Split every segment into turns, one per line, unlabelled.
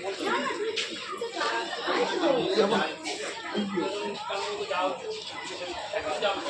我是你的快乐小
狗吃吃睡睡没忧愁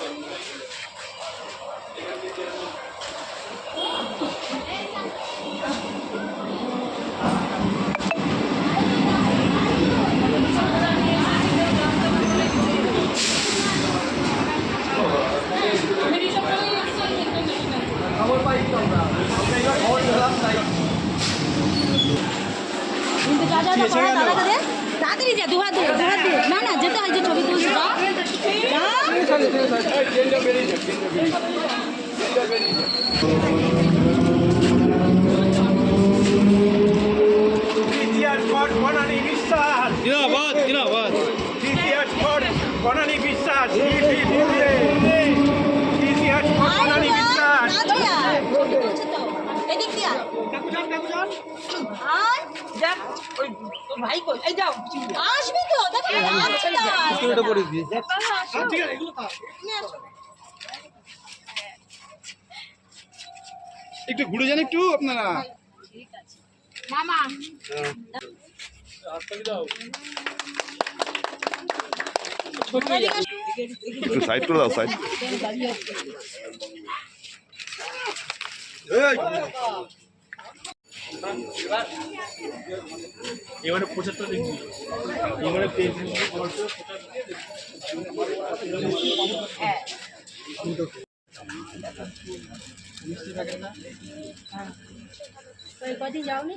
আসবি তো দেখো আসো।
একটু ঘুরে যান একটু আপনারা
মামা
একটু সাইড করে দাও সাইড
এবারে পঁচাত্তর ডিগ্রি এবারে
কদিন যাওনি?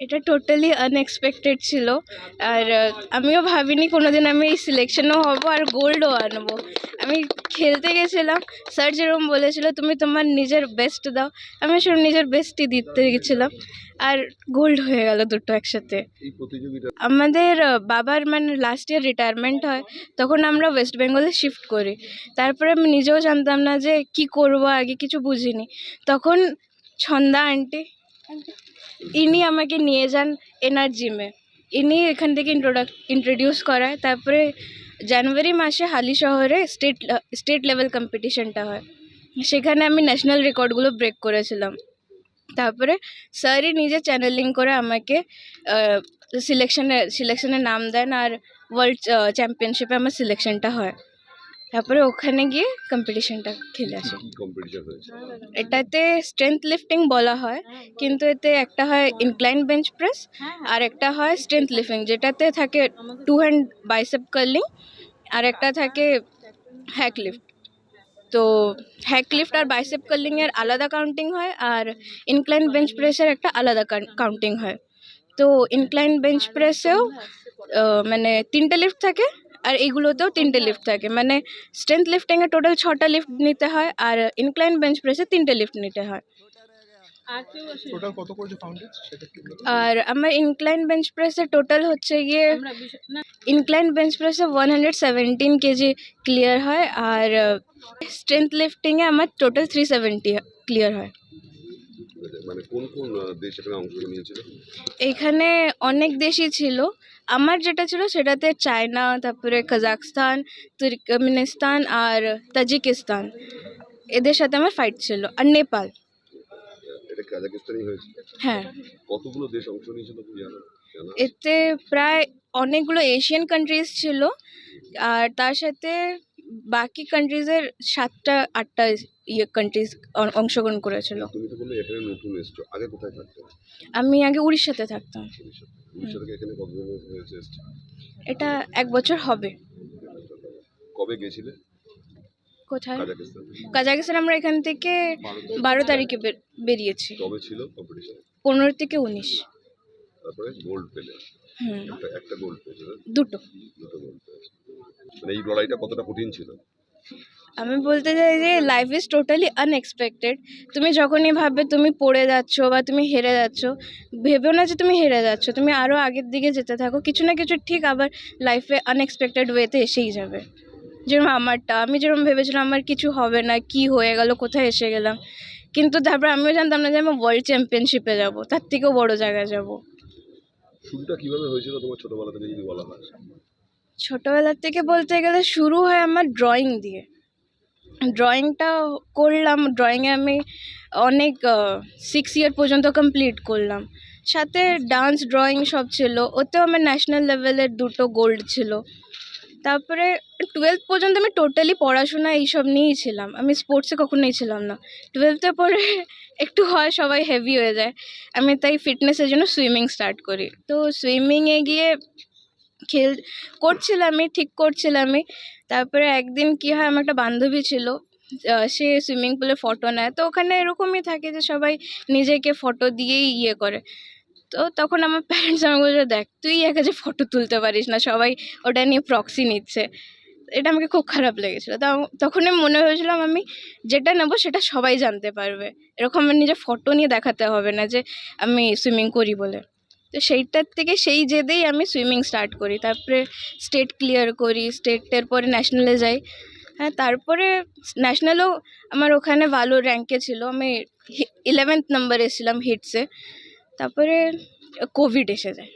এটা টোটালি আনএক্সপেক্টেড ছিল। আর আমিও ভাবিনি কোনোদিন আমি এই সিলেকশনও হব আর গোল্ডও আনব। আমি খেলতে গেছিলাম স্যার যেরকম বলেছিল তুমি তোমার নিজের বেস্ট দাও। আমি আসলে নিজের বেস্টই দিতে গেছিলাম। আর গোল্ড হয়ে গেল দুটো একসাথে। আমাদের বাবার মানে লাস্ট ইয়ার রিটায়ারমেন্ট হয় তখন আমরা ওয়েস্ট বেঙ্গলে শিফট করি। তারপরে আমি নিজেও জানতাম না যে কি করব আগে কিছু বুঝিনি। তখন ছন্দা আন্টি ইনি আমাকে নিয়ে যান এনার জিমে ইনি এখান থেকে ইন্ট্রোডাক ইন্ট্রোডিউস করায়। তারপরে জানুয়ারি মাসে হালি শহরে স্টেট স্টেট লেভেল কম্পিটিশনটা হয়। সেখানে আমি ন্যাশনাল রেকর্ডগুলো ব্রেক করেছিলাম। তারপরে স্যারই নিজে চ্যানেলিং করে আমাকে সিলেকশনে সিলেকশনে নাম দেন আর ওয়ার্ল্ড চ্যাম্পিয়নশিপে আমার সিলেকশনটা হয়। তারপরে ওখানে গিয়ে কম্পিটিশনটা খেলে আসি। এটাতে স্ট্রেংথ লিফটিং বলা হয় কিন্তু এতে একটা হয় ইনক্লাইন বেঞ্চ প্রেস আর একটা হয় স্ট্রেংথ লিফটিং যেটাতে থাকে টু হ্যান্ড বাইসেপ কার্লিং আর একটা থাকে হ্যাক লিফট তো হ্যাক লিফট আর বাইসেপ কার্লিংয়ের আলাদা কাউন্টিং হয় আর ইনক্লাইন বেঞ্চ প্রেসের একটা আলাদা কাউন্টিং হয়। তো ইনক্লাইন বেঞ্চ প্রেসেও মানে তিনটে লিফট থাকে আর এইগুলোতেও তিনটে লিফট থাকে। মানে স্ট্রেংথ লিফটিংয়ে টোটাল ছটা লিফট নিতে হয় আর ইনক্লাইন বেঞ্চ প্রেসে তিনটে লিফট নিতে হয়।
আর
টোটাল কত করেছে ফাউন্ডেজ
আর আমার ইনক্লাইন বেঞ্চ প্রেসে টোটাল হচ্ছে গিয়ে incline bench প্রেসে one hundred seventeen kg clear হয় আর স্ট্রেংথ লিফটিংয়ে আমার টোটাল থ্রি সেভেন্টি ক্লিয়ার হয়।
মানে কোন কোন দেশ এখানে অংশগ্রহণ নিয়েছিল?
এখানে অনেক দেশই ছিল। আমার যেটা ছিল সেটাতে চায়না তারপরে কাজাকস্তান তুর্কমেনিস্তান আর তাজিকিস্তান। এদের সাথে আমার ফাইট ছিল। আর নেপাল।
এটা কাজাকিস্তানই হয়েছে?
হ্যাঁ।
কতগুলো দেশ অংশ নিয়েছিল তুমি জানো? জানো?
এতে প্রায় অনেকগুলো এশিয়ান কান্ট্রিজ ছিল। আর তার সাথে বাকি কান্ট্রিজের সাতটা আটটা ইয়ে কান্ট্রিজ অংশগ্রহণ করেছিল।
তুমি তো বললে এখানে নতুন এসছো। আগে কোথায় থাকতে?
আমি আগে উড়িষ্যাতে থাকতাম।
উড়িষ্যা উড়িষ্যা থেকে এখানে কতদিন হয়েছে এসছো?
এটা এক বছর হবে।
কবে গেছিলে?
কোথায়?
কাজাকিস্তান
আমরা এখান থেকে বারো তারিখে বেরিয়েছি।
কবে ছিল কম্পিটিশন
পনেরো থেকে উনিশ।
তারপরে গোল্ড পেলে।
হুম।
একটা একটা গোল্ড পেয়েছে
দুটো।
দুটো গোল্ড পেয়েছে। মানে এই লড়াইটা কতটা কঠিন ছিল?
আমি বলতে চাই যে লাইফ ইজ টোটালি আনএক্সপেক্টেড তুমি যখনই ভাববে তুমি পড়ে যাচ্ছ বা তুমি হেরে যাচ্ছ ভেবেও না যে তুমি হেরে যাচ্ছ তুমি আরও আগের দিকে যেতে থাকো। কিছু না কিছু ঠিক আবার লাইফে আনএক্সপেক্টেড ওয়েতে এসেই যাবে। যেরকম আমারটা আমি যেরকম ভেবেছিলাম আমার কিছু হবে না কি হয়ে গেল কোথায় এসে গেলাম। কিন্তু তারপর আমিও জানতাম না যে আমি ওয়ার্ল্ড চ্যাম্পিয়নশিপে যাব তার থেকেও বড় জায়গায় যাব।
শুরুটা কীভাবে হয়েছিল তোমার ছোটবেলা থেকে যদি বলা হয়?
ছোটোবেলার থেকে বলতে গেলে শুরু হয় আমার ড্রয়িং দিয়ে। ড্রয়িংটা করলাম ড্রয়িংয়ে আমি অনেক সিক্স ইয়ার পর্যন্ত কমপ্লিট করলাম। সাথে ডান্স ড্রয়িং সব ছিল, ওতেও আমার ন্যাশনাল লেভেলের দুটো গোল্ড ছিল। তারপরে টুয়েলভ পর্যন্ত আমি টোটালি পড়াশোনা এইসব নিয়েই ছিলাম। আমি স্পোর্টসে কখনোই ছিলাম না। টুয়েলথে পরে একটু হয়, সবাই হেভি হয়ে যায়। আমি তাই ফিটনেসের জন্য সুইমিং স্টার্ট করি। তো সুইমিংয়ে গিয়ে খেল করছিলামই, ঠিক করছিলামই। তারপরে একদিন কি হয়, আমার একটা বান্ধবী ছিল সে সুইমিং পুলে ফটো নেয়। তো ওখানে এরকমই থাকে যে সবাই নিজেকে ফটো দিয়েই ইয়ে করে। তো তখন আমার প্যারেন্টস আমাকে বলছে, দেখ, তুই একা যে ফটো তুলতে পারিস না, সবাই ওটা নিয়ে প্রক্সি নিচ্ছে। এটা আমাকে খুব খারাপ লেগেছিলো। তো তখনই মনে হয়েছিলাম আমি যেটা নেব সেটা সবাই জানতে পারবে। এরকম আমার নিজের ফটো নিয়ে দেখাতে হবে না যে, আমি সুইমিং করি বলে। তো সেইটার থেকে সেই জেদেই আমি সুইমিং স্টার্ট করি। তারপরে স্টেট ক্লিয়ার করি স্টেটের পরে ন্যাশনালে যাই। হ্যাঁ তারপরে ন্যাশনালও আমার ওখানে ভালো র্যাঙ্কে ছিল। আমি ইলেভেন্থ নাম্বারে এসেছিলাম হিটসে তারপরে কোভিড এসে যায়।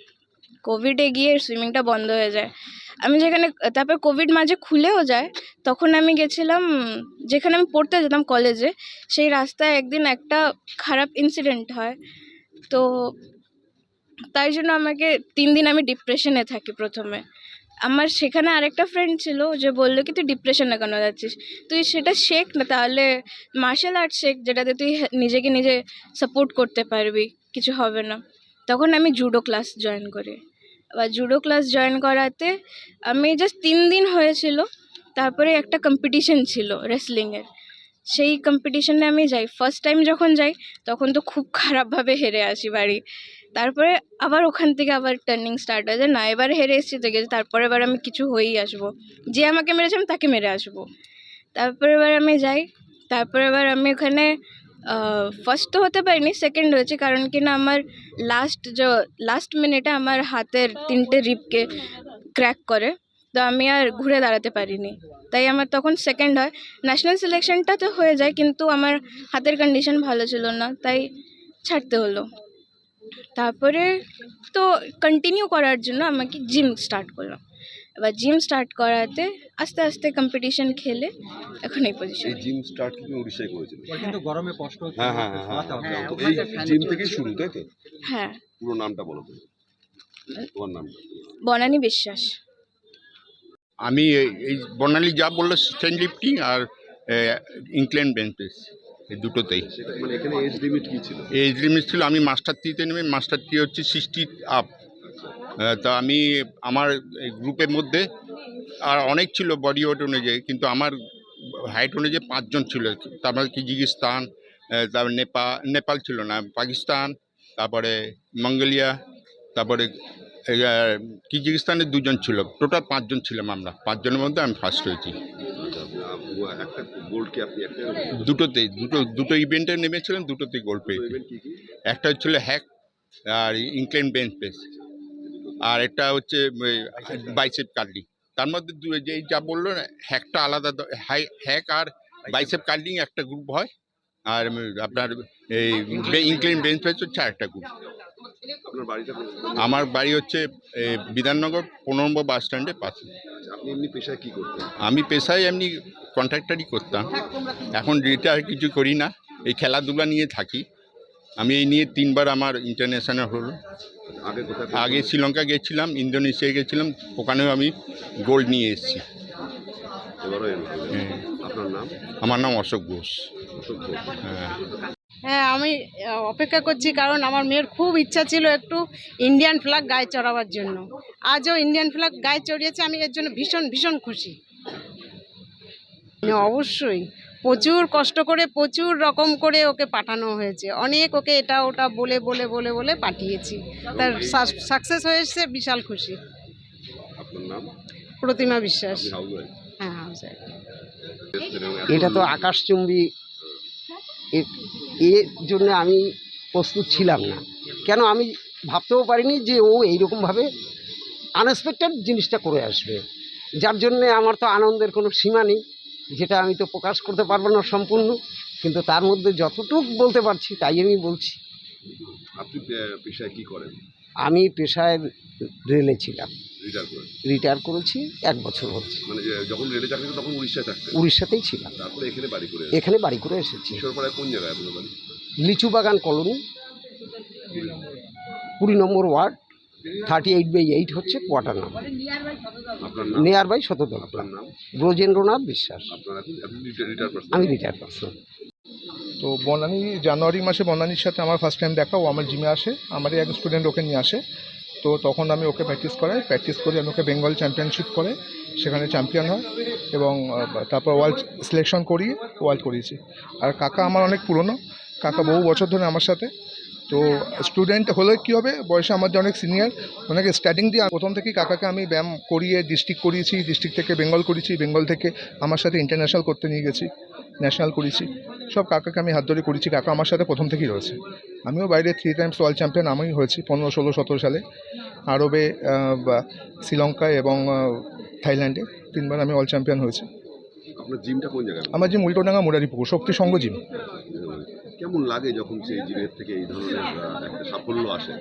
কোভিডে গিয়ে সুইমিংটা বন্ধ হয়ে যায়। আমি যেখানে, তারপর কোভিড মাঝে খুলেও যায়। তখন আমি গেছিলাম, যেখানে আমি পড়তে যেতাম কলেজে সেই রাস্তায় একদিন একটা খারাপ ইনসিডেন্ট হয়। তো তাই জন্য আমাকে তিন দিন আমি ডিপ্রেশনে থাকি প্রথমে। আমার সেখানে আরেকটা ফ্রেন্ড ছিল, যে বলল কি, তুই ডিপ্রেশনে কেন যাচ্ছিস? তুই সেটা শেখ না, তাহলে মার্শাল আর্ট শেখ, যেটাতে তুই নিজেকে নিজে সাপোর্ট করতে পারবি, কিছু হবে না। তখন আমি জুডো ক্লাস জয়েন করি। এবার জুডো ক্লাস জয়েন করাতে আমি জাস্ট তিন দিন হয়েছিল, তারপরে একটা কম্পিটিশন ছিল রেসলিংয়ের সেই কম্পিটিশনে আমি যাই। ফার্স্ট টাইম যখন যাই, তখন তো খুব খারাপভাবে হেরে আসি বাড়ি। তারপরে আবার ওখান থেকে আবার টার্নিং স্টার্ট হয়ে। যায় না, এবার হেরে এসেছি গেছি। তারপরে এবার আমি কিছু হয়েই আসব। যে আমাকে মেরেছে, আমি তাকে মেরে আসব। তারপরে এবার আমি যাই। তারপরে এবার আমি ওখানে ফার্স্ট তো হতে পারিনি সেকেন্ড হয়েছে। কারণ কি না, আমার লাস্ট যে লাস্ট মিনিটে আমার হাতের তিনটে রিপকে ক্র্যাক করে। তো আমি আর ঘুরে দাঁড়াতে পারিনি। তাই আমার তখন সেকেন্ড হয়। ন্যাশনাল সিলেকশনটা তো হয়ে যায়, কিন্তু আমার হাতের কন্ডিশন ভালো ছিল না। তাই ছাড়তে হলো। তারপরে তো কন্টিনিউ করার জন্য আমাকে জিম স্টার্ট করলাম। এবার জিম স্টার্ট করাতে আস্তে আস্তে কম্পিটিশন খেলে এখন এই পজিশন
এই জিম স্টার্ট কি তুমি উড়িষ্যায় করেছিলে?
কিন্তু গরমে কষ্ট হচ্ছে
হ্যাঁ হ্যাঁ হ্যাঁ হ্যাঁ তো এই জিম থেকে শুরু তাই তো?
হ্যাঁ।
পুরো নামটা বলো তুমি তোমার নামটা
বনানী বিশ্বাস।
আমি এই- এই বর্ণালী যা বলল স্ট্যান্ড লিফটিং আর ইনক্লেন বেঞ্চেস এই দুটোতেই।
মানে এজ লিমিট ছিল?
এজ লিমিট ছিল আমি মাস্টার থ্রিতে নেমে মাস্টার থ্রি হচ্ছে সিক্সটি আপ তা আমি আমার এই গ্রুপের মধ্যে আর অনেক ছিল বডি ওয়েট অনুযায়ী কিন্তু আমার হাইট অনুযায়ী পাঁচজন ছিল। তারপরে কিজিকিস্তান আহ, তারপর নেপাল নেপাল ছিল না পাকিস্তান তারপরে মঙ্গোলিয়া তারপরে কিজিকিস্তানের দুজন ছিল। টোটাল পাঁচজন ছিলাম আমরা পাঁচজনের মধ্যে আমি ফার্স্ট হয়েছি।
আচ্ছা, গোল্ড কি আপনি একটা
দুটোতেই দুটো দুটো ইভেন্টে নেমেছিলেন দুটোতেই গোল্ড পেয়েছি একটা হচ্ছিল হ্যাক আর ইনক্লেন বেঞ্চ প্রেস আর একটা হচ্ছে বাইসেপ কার্লিং তার মধ্যে দু- যে যা বলল না হ্যাকটা আলাদা হ্যাক আর বাইসেপ কার্লিং একটা গ্রুপ হয়। আর আপনার এই ইনক্লেন বেঞ্চ প্রেস হচ্ছে আরেকটা গ্রুপ? আমার বাড়ি হচ্ছে বিধাননগর পনেরো নম্বর বাস স্ট্যান্ডের পাশে।
আপনি এমনি পেশায় কি করতেন?
আমি পেশায় এমনি কন্ট্রাক্টারই করতাম। এখন রিটায়ার কিছু করি না। এই খেলাধুলা নিয়ে থাকি। আমি এই নিয়ে তিনবার আমার ইন্টারন্যাশনাল হলো।
আগে
আগে শ্রীলঙ্কা গেছিলাম ইন্দোনেশিয়া গেছিলাম ওখানেও আমি গোল্ড নিয়ে এসেছি। হ্যাঁ। আমার নাম অশোক ঘোষ। হ্যাঁ।
হ্যাঁ আমি অপেক্ষা করছি কারণ আমার মেয়ের খুব ইচ্ছা ছিল একটু ইন্ডিয়ান ফ্ল্যাগ গায়ে চড়াবার জন্য। আজও ইন্ডিয়ান ফ্ল্যাগ গায়ে চড়িয়েছে আমি এর জন্য ভীষণ ভীষণ খুশি। অবশ্যই। প্রচুর কষ্ট করে প্রচুর রকম করে ওকে পাঠানো হয়েছে। অনেক ওকে এটা ওটা বলে বলে বলে বলে পাঠিয়েছি। তার সাকসেস হয়েছে বিশাল খুশি। প্রতিমা বিশ্বাস। হ্যাঁ
এটা তো আকাশচুম্বী এ- এর জন্য আমি প্রস্তুত ছিলাম না। কেন আমি ভাবতেও পারিনি যে ও এইরকমভাবে আনএক্সপেক্টেড জিনিসটা করে আসবে। যার জন্যে আমার তো আনন্দের কোনো সীমা নেই। যেটা আমি তো প্রকাশ করতে পারব না সম্পূর্ণ কিন্তু তার মধ্যে যতটুক বলতে পারছি তাই আমি বলছি।
আপনি পেশায় কি করেন?
আমি পেশায় রেলে ছিলাম।
রিটায়ার
করেছি এক বছর হচ্ছে।
মানে যখন রেলে চাকরি তখন উড়িষ্যায় থাকতেন?
উড়িষ্যাতেই ছিলাম।
তারপরে এখানে বাড়ি করে
এখানে বাড়ি করে এসেছি।
কিশোরপাড়ায় কোন জায়গায় আপনার বাড়ি?
লিচু বাগান কলোনি কুড়ি number ward. Thirty eight by eight হচ্ছে কোয়ার্টার নাম
আপনার নাম?
নিয়ার বাই শতদল
নাম?
ব্রজেন্দ্রনাথ বিশ্বাস। আমি রিটায়ার পারসন
তো বনানী জানুয়ারি মাসে বনানীর সাথে আমার ফার্স্ট টাইম দেখা ও আমার জিমে আসে আমারই এক স্টুডেন্ট ওকে নিয়ে আসে। তো তখন আমি ওকে প্র্যাকটিস করাই প্র্যাকটিস করে আমি ওকে বেঙ্গল চ্যাম্পিয়নশিপ করে সেখানে চ্যাম্পিয়ন হয় এবং তারপর ওয়ার্ল্ড সিলেকশন করিয়ে ওয়ার্ল্ড করিয়েছি। আর কাকা আমার অনেক পুরনো কাকা বহু বছর ধরে আমার সাথে। তো স্টুডেন্ট হলে কী হবে? বয়সে আমাদের অনেক সিনিয়র অনেক স্টার্টিং দিয়ে প্রথম থেকেই কাকাকে আমি ব্যায়াম করিয়ে ডিস্ট্রিক্ট করিয়েছি ডিস্ট্রিক্ট থেকে বেঙ্গল করেছি বেঙ্গল থেকে আমার সাথে ইন্টারন্যাশনাল করতে নিয়ে গেছি ন্যাশনাল করেছি। সব কাকাকে আমি হাত ধরে করেছি কাকা আমার সাথে প্রথম থেকেই রয়েছে। আমিও বাইরে থ্রি টাইমস ওয়ার্ল্ড চ্যাম্পিয়ন আমি হয়েছি পনেরো ষোলো সতেরো সালে। আরবে শ্রীলঙ্কায় এবং থাইল্যান্ডে তিনবার আমি ওয়ার্ল্ড চ্যাম্পিয়ন হয়েছি।
আপনার জিমটা কোন জায়গায়?
আমার জিম উল্টোডাঙ্গা মুরারিপুকুর শক্তি সঙ্গ জিম
কেমন লাগে যখন সেই জিমের থেকে এই ধরনের একটা সাফল্য আসে?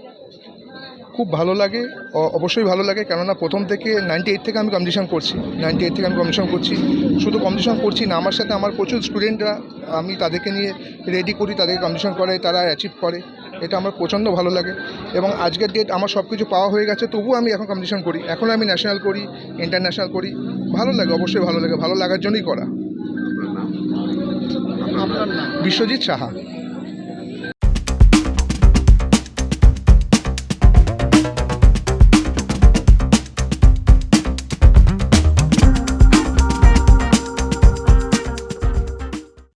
খুব ভালো লাগে অবশ্যই ভালো লাগে, কেননা প্রথম থেকে নাইনটি এইট থেকে আমি কম্পিটিশন করছি। নাইনটি এইট থেকে আমি কম্পিটিশন করছি। শুধু কম্পিটিশন করছি না, আমার সাথে আমার প্রচুর স্টুডেন্টরা আমি তাদেরকে নিয়ে রেডি করি, তাদেরকে কম্পিটিশন করে, তারা অ্যাচিভ করে। এটা আমার প্রচণ্ড ভালো লাগে। এবং আজকের ডেট আমার সব কিছু পাওয়া হয়ে গেছে, তবুও আমি এখন কম্পিটিশন করি। এখন আমি ন্যাশনাল করি ইন্টারন্যাশনাল করি। ভালো লাগে, অবশ্যই ভালো লাগে। ভালো লাগার জন্যই করা। বিশ্বজিৎ সাহা।